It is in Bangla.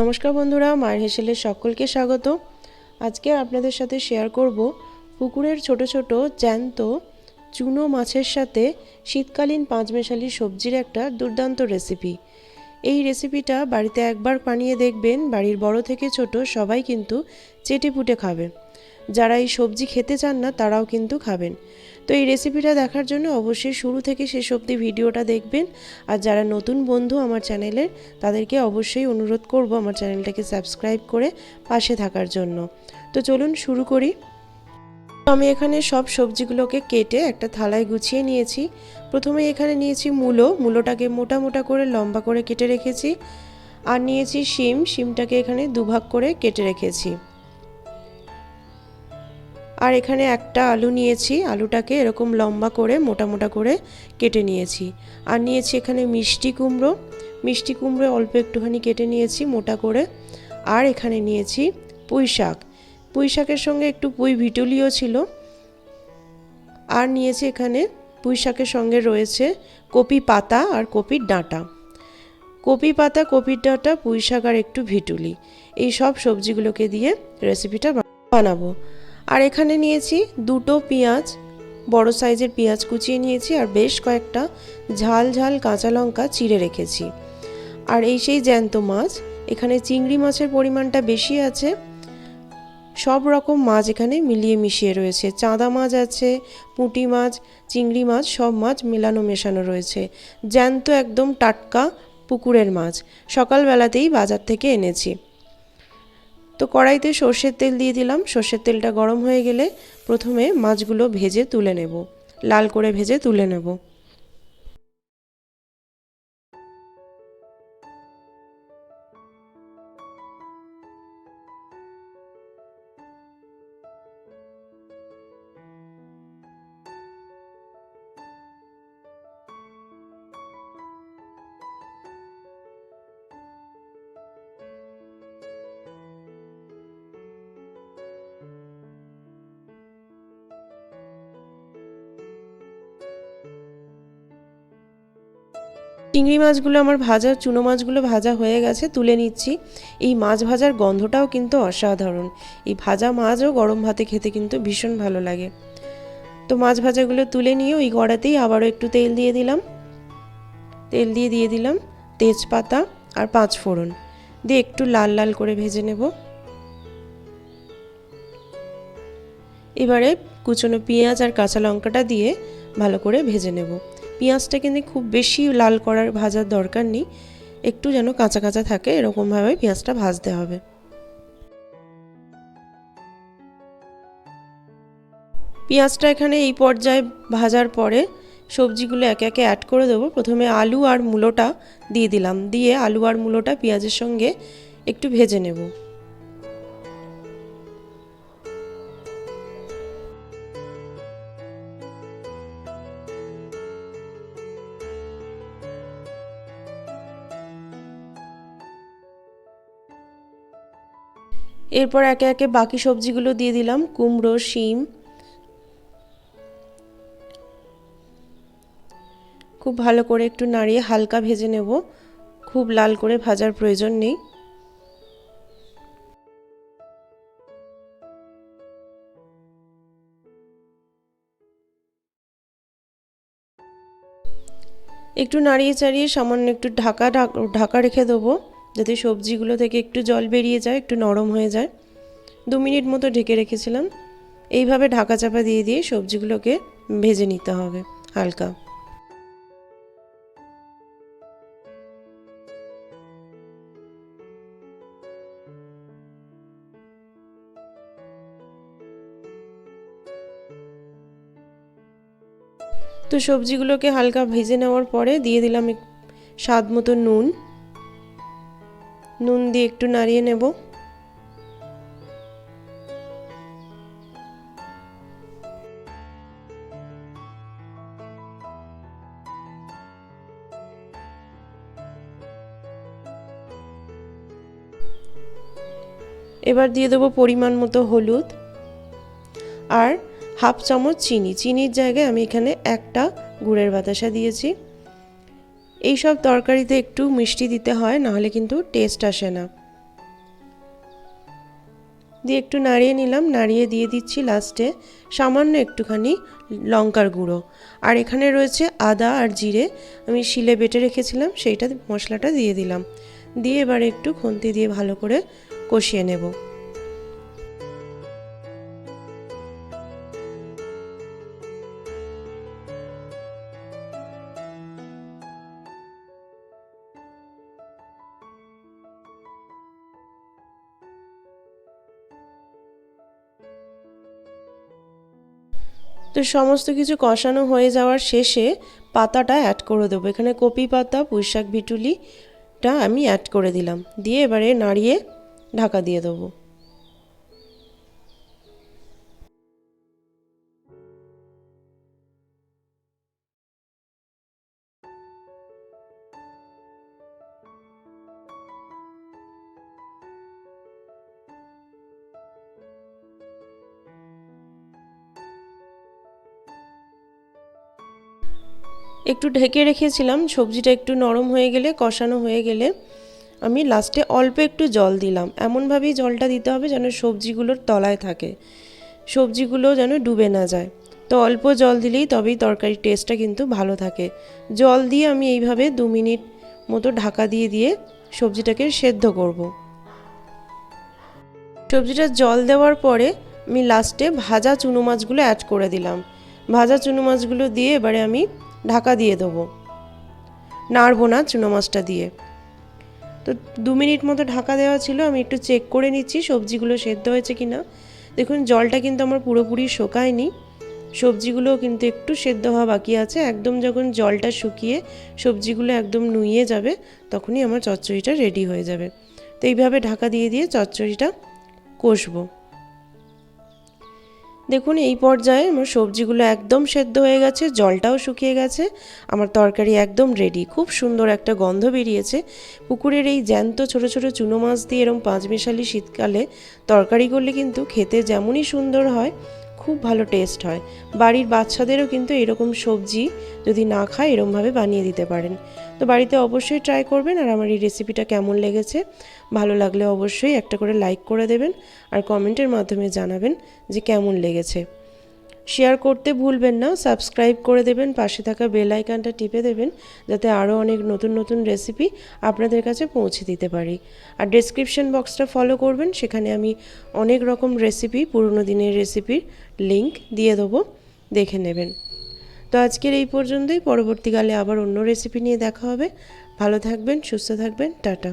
নমস্কার বন্ধুরা, মায়ের হেসেলের সকলকে স্বাগত। আজকে আপনাদের সাথে শেয়ার করব পুকুরের ছোট ছোট জ্যান্ত চুনো মাছের সাথে শীতকালীন পাঁচমেশালি সবজির একটা দুর্দান্ত রেসিপি এই রেসিপিটা বাড়িতে একবার বানিয়ে দেখবেন, বাড়ির বড় থেকে ছোট সবাই কিন্তু চেটে পুটে খাবে। যারা এই সবজি খেতে চান না, তারাও কিন্তু খাবেন। তো এই রেসিপিটা দেখার জন্য অবশ্যই শুরু থেকে শেষ অবধি ভিডিওটা দেখবেন। আর যারা নতুন বন্ধু আমার চ্যানেলের, তাদেরকে অবশ্যই অনুরোধ করব আমার চ্যানেলটাকে সাবস্ক্রাইব করে পাশে থাকার জন্য। তো চলুন শুরু করি। আমি এখানে সব সবজিগুলোকে কেটে একটা থালায় গুছিয়ে নিয়েছি। প্রথমে এখানে নিয়েছি মূলো। মূলোটাকে মোটা মোটা করে লম্বা করে কেটে রেখেছি। আর নিয়েছি শিম। শিমটাকে এখানে দুভাগ করে কেটে রেখেছি। আর এখানে একটা আলু নিয়েছি। আলুটাকে এরকম লম্বা করে, মোটা মোটা করে কেটে নিয়েছি। আর নিয়েছি এখানে মিষ্টি কুমড়ো। মিষ্টি কুমড়ো অল্প একটুখানি কেটে নিয়েছি মোটা করে। আর এখানে নিয়েছি পুঁই শাক। পুঁই শাকের সঙ্গে একটু পুঁই ভিটুলিও ছিল। আর নিয়েছি এখানে পুঁই শাকের সঙ্গে রয়েছে কপি পাতা আর কপির ডাঁটা। কপি পাতা, কপির ডাঁটা, পুঁই শাক আর একটু ভিটুলি। এই সব সবজিগুলোকে দিয়ে রেসিপিটা বানাবো। আর এখানে নিয়েছি দুটো পেঁয়াজ, বড় সাইজের পেঁয়াজ কুচিয়ে নিয়েছি আর বেশ কয়েকটা ঝাল ঝাল কাঁচা লঙ্কা চিড়ে রেখেছি। আর এই সেই জ্যান্ত মাছ, এখানে চিংড়ি মাছের পরিমাণটা বেশি আছে। সব রকম মাছ এখানে মিলিয়ে মিশিয়ে রয়েছে। চাঁদা মাছ আছে, পুঁটি মাছ, চিংড়ি মাছ, সব মাছ মেলানো মেশানো রয়েছে। জ্যান্ত একদম টাটকা পুকুরের মাছ। সকালবেলাতেই বাজার থেকে এনেছি। তো কড়াইতে সর্ষের তেল দিয়ে দিলাম। সর্ষের তেলটা গরম হয়ে গেলে প্রথমে মাছগুলো ভেজে তুলে নেব। লাল করে ভেজে তুলে নেব। চিংড়ি মাছগুলো আমার ভাজা, চুনো মাছগুলো ভাজা হয়ে গেছে, তুলে নিচ্ছি। এই মাছ ভাজার গন্ধটাও কিন্তু অসাধারণ। এই ভাজা মাছও গরম ভাতে খেতে কিন্তু ভীষণ ভালো লাগে। তো মাছ ভাজাগুলো তুলে নিয়ে ওই কড়াতেই আবারও একটু তেল দিয়ে দিলাম। তেল দিয়ে দিয়ে দিলাম তেজপাতা আর পাঁচ ফোড়ন। দিয়ে একটু লাল লাল করে ভেজে নেব। এবারে কুচনো পেঁয়াজ আর কাঁচা লঙ্কাটা দিয়ে ভালো করে ভেজে নেব। পেঁয়াজটা কিন্তু খুব বেশি লাল করার ভাজার দরকার নেই। একটু যেন কাঁচা কাঁচা থাকে, এরকমভাবে পেঁয়াজটা ভাজতে হবে। পেঁয়াজটা এখানে এই পর্যায়ে ভাজার পরে সবজিগুলো একে একে অ্যাড করে দেবো। প্রথমে আলু আর মূলোটা দিয়ে দিলাম। দিয়ে আলু আর মূলোটা পেঁয়াজের সঙ্গে একটু ভেজে নেব। এরপর একে একে বাকি সবজিগুলো দিয়ে দিলাম, কুমড়ো, শিম। খুব ভালো করে একটু নাড়িয়ে হালকা ভেজে নেব। খুব লাল করে ভাজার প্রয়োজন নেই। একটু নাড়িয়ে চাড়িয়ে সামান্য একটু ঢাকা ঢাকা রেখে দেবো। যাতে সবজিগুলো থেকে একটু জল বেরিয়ে যায়, একটু নরম হয়ে যায়। দু মিনিট মতো ঢেকে রেখেছিলাম। এইভাবে ঢাকা চাপা দিয়ে দিয়ে সবজিগুলোকে ভেজে নিতে হবে হালকা। তো সবজিগুলোকে হালকা ভেজে নেওয়ার পরে দিয়ে দিলাম স্বাদ মতো নুন। নুন দিয়ে একটু নাড়িয়ে নেব। এবার দিয়ে দেবো পরিমাণ মতো হলুদ আর হাফ চামচ চিনি। চিনির জায়গায় আমি এখানে একটা গুড়ের বাতাসা দিয়েছি। এই সব তরকারিতে একটু মিষ্টি দিতে হয়, নাহলে কিন্তু টেস্ট আসে না। দিয়ে একটু নাড়িয়ে নিলাম, নাড়িয়ে দিয়ে দিচ্ছি লাস্টে সামান্য একটুখানি লঙ্কার গুঁড়ো। আর এখানে রয়েছে আদা আর জিরে, আমি শিলে বেটে রেখেছিলাম, সেইটা মশলাটা দিয়ে দিলাম। দিয়ে এবারে একটু খুন্তি দিয়ে ভালো করে কষিয়ে নেব। তো সমস্ত কিছু কষানো হয়ে যাওয়ার শেষে পাতাটা অ্যাড করে দেবো। এখানে কপি পাতা, পুঁইশাক ভিটুলিটা আমি অ্যাড করে দিলাম। দিয়ে এবারে নাড়িয়ে ঢাকা দিয়ে দেবো। একটু ঢেকে রেখেছিলাম, সবজিটা একটু নরম হয়ে গেলে, কষানো হয়ে গেলে আমি লাস্টে অল্প একটু জল দিলাম। এমনভাবেই জলটা দিতে হবে যেন সবজিগুলোর তলায় থাকে, সবজিগুলো যেন ডুবে না যায়। তো অল্প জল দিলেই তবেই তরকারির টেস্টটা কিন্তু ভালো থাকে। জল দিয়ে আমি এইভাবে দু মিনিট মতো ঢাকা দিয়ে দিয়ে সবজিটাকে সেদ্ধ করব। সবজিটা জল দেওয়ার পরে আমি লাস্টে ভাজা চুনো মাছগুলো অ্যাড করে দিলাম। ভাজা চুনো মাছগুলো দিয়ে এবারে আমি ঢাকা দিয়ে দেবো। নাড়বো না চুনো মাছটা দিয়ে। তো দু মিনিট মতো ঢাকা দেওয়া ছিল, আমি একটু চেক করে নিচ্ছি সবজিগুলো সেদ্ধ হয়েছে কি না দেখুন, জলটা কিন্তু আমার পুরোপুরি শোকায়নি। সবজিগুলো কিন্তু একটু সেদ্ধ হওয়া বাকি আছে। একদম যখন জলটা শুকিয়ে সবজিগুলো একদম নুইয়ে যাবে, তখনই আমার চচ্চড়িটা রেডি হয়ে যাবে। তো এইভাবে ঢাকা দিয়ে দিয়ে চচ্চড়িটা কষবো। দেখুন, এই পর্যায়ে আমার সবজিগুলো একদম সেদ্ধ হয়ে গেছে, জলটাও শুকিয়ে গেছে, আমার তরকারি একদম রেডি খুব সুন্দর একটা গন্ধ বেরিয়েছে। পুকুরের এই জ্যান্ত ছোট ছোট চুনো মাছ দিয়ে এরম পাঁচমিশালি শীতকালে তরকারি করলে কিন্তু খেতে যেমনই সুন্দর হয় খুব ভালো টেস্ট হয়। বাড়ির বাচ্চাদেরও কিন্তু এরকম সবজি যদি না খায়, এরমভাবে বানিয়ে দিতে পারেন। তো বাড়িতে অবশ্যই ট্রাই করবেন আর আমার এই রেসিপিটা কেমন লেগেছে, ভালো লাগলে অবশ্যই একটা করে লাইক করে দেবেন আর কমেন্টের মাধ্যমে জানাবেন যে কেমন লেগেছে। শেয়ার করতে ভুলবেন না সাবস্ক্রাইব করে দেবেন, পাশে থাকা বেল আইকনটা টিপে দেবেন, যাতে আরও অনেক নতুন নতুন রেসিপি আপনাদের কাছে পৌঁছে দিতে পারি। আর ডেসক্রিপশন বক্সটা ফলো করবেন, সেখানে আমি অনেক রকম রেসিপি পুরনো দিনের রেসিপির লিংক দিয়ে দেবো, দেখে নেবেন। তো আজকের এই পর্যন্তই, পরবর্তীকালে আবার অন্য রেসিপি নিয়ে দেখা হবে। ভালো থাকবেন, সুস্থ থাকবেন, টাটা।